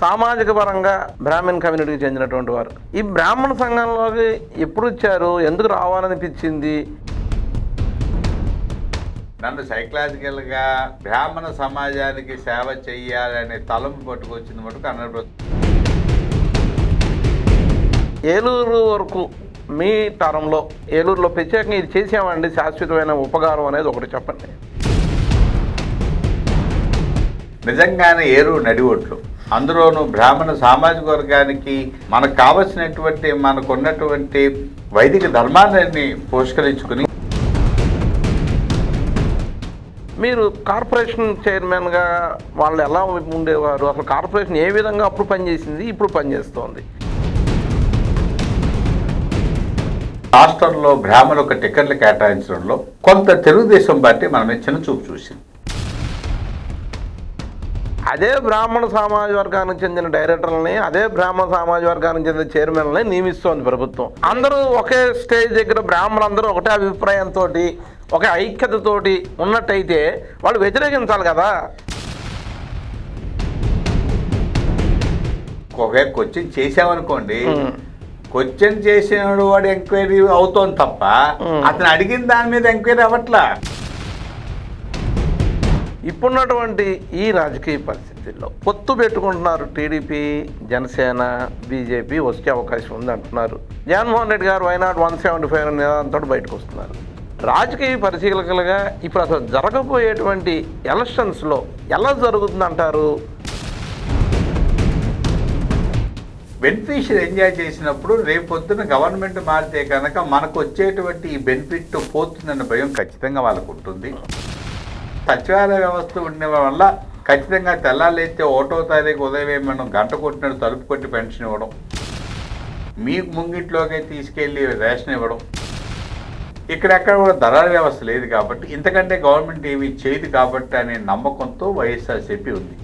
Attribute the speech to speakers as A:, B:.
A: సామాజిక పరంగా బ్రాహ్మణ్ కమ్యూనిటీకి చెందినటువంటి వారు. ఈ బ్రాహ్మణ సంఘంలోకి ఎప్పుడు వచ్చారు? ఎందుకు రావాలనిపించింది?
B: నన్ను సైకలాజికల్గా బ్రాహ్మణ సమాజానికి సేవ చెయ్యాలనే తలంపు పట్టుకొచ్చింది మటుకు హండ్రెడ్
A: ఏలూరు వరకు మీ తరంలో ఏలూరులో ప్రత్యేకంగా ఇది చేసామండి శాశ్వతమైన ఉపకారం అనేది ఒకటి చెప్పండి.
B: నిజంగానే ఏరు నడివొట్లు అందులోనూ బ్రాహ్మణ సామాజిక వర్గానికి మనకు కావలసినటువంటి మనకున్నటువంటి వైదిక ధర్మాన్ని పురస్కరించుకుని
A: మీరు కార్పొరేషన్ చైర్మన్గా వాళ్ళు ఎలా ఉండేవారు? అసలు కార్పొరేషన్ ఏ విధంగా అప్పుడు పనిచేసింది? ఇప్పుడు పనిచేస్తోంది.
B: రాష్ట్రంలో బ్రాహ్మణులకు టికెట్లు కేటాయించడంలో కొంత తెలుగుదేశం పార్టీ మన మీద చిన్న చూపు చూసింది.
A: అదే బ్రాహ్మణ సమాజ వర్గానికి చెందిన డైరెక్టర్లని అదే బ్రాహ్మణ సమాజ వర్గానికి చెందిన చైర్మన్లని నియమిస్తోంది ప్రభుత్వం అందరూ ఒకే స్టేజ్ దగ్గర బ్రాహ్మణులందరూ ఒకటే అభిప్రాయంతో ఒక ఐక్యతతోటి ఉన్నట్టయితే వాళ్ళు వ్యతిరేకించాలి కదా
B: ఒకవేళ క్వశ్చన్ చేసామనుకోండి. క్వశ్చన్ చేసినాడు వాడు ఎంక్వైరీ అవుతోంది తప్ప. అతను అడిగిన దాని మీద ఎంక్వైరీ అవ్వట్లా
A: ఇప్పుడున్నటువంటి ఈ రాజకీయ పరిస్థితుల్లో పొత్తు పెట్టుకుంటున్నారు టీడీపీ జనసేన బీజేపీ వచ్చే అవకాశం ఉంది అంటున్నారు. Jaganmohan Reddy garu why not one seventy five నిదానంతో బయటకు వస్తున్నారు. రాజకీయ పరిశీలకులుగా ఇప్పుడు అసలు జరగబోయేటువంటి ఎలక్షన్స్లో ఎలా జరుగుతుందంటారు?
B: బెనిఫిషియర్ ఎంజాయ్ చేసినప్పుడు రేపు పొద్దున గవర్నమెంట్ మారితే కనుక మనకు వచ్చేటువంటి ఈ బెనిఫిట్ పోతుందన్న భయం ఖచ్చితంగా వాళ్ళకు ఉంటుంది. సచివాలయ వ్యవస్థ ఉండడం వల్ల ఖచ్చితంగా తెల్లాలేస్తే ఒకటో తారీఖు ఉదయం మనం గంట కొట్టినట్టు తలుపు కొట్టి పెన్షన్ ఇవ్వడం. మీకు ముంగిట్లోకి తీసుకెళ్ళి రేషన్ ఇవ్వడం. ఇక్కడెక్కడ కూడా ధరల వ్యవస్థ లేదు కాబట్టి ఇంతకంటే గవర్నమెంట్ ఏమీ చేయదు కాబట్టి అనే నమ్మకంతో వైఎస్ఆర్సీపీ ఉంది.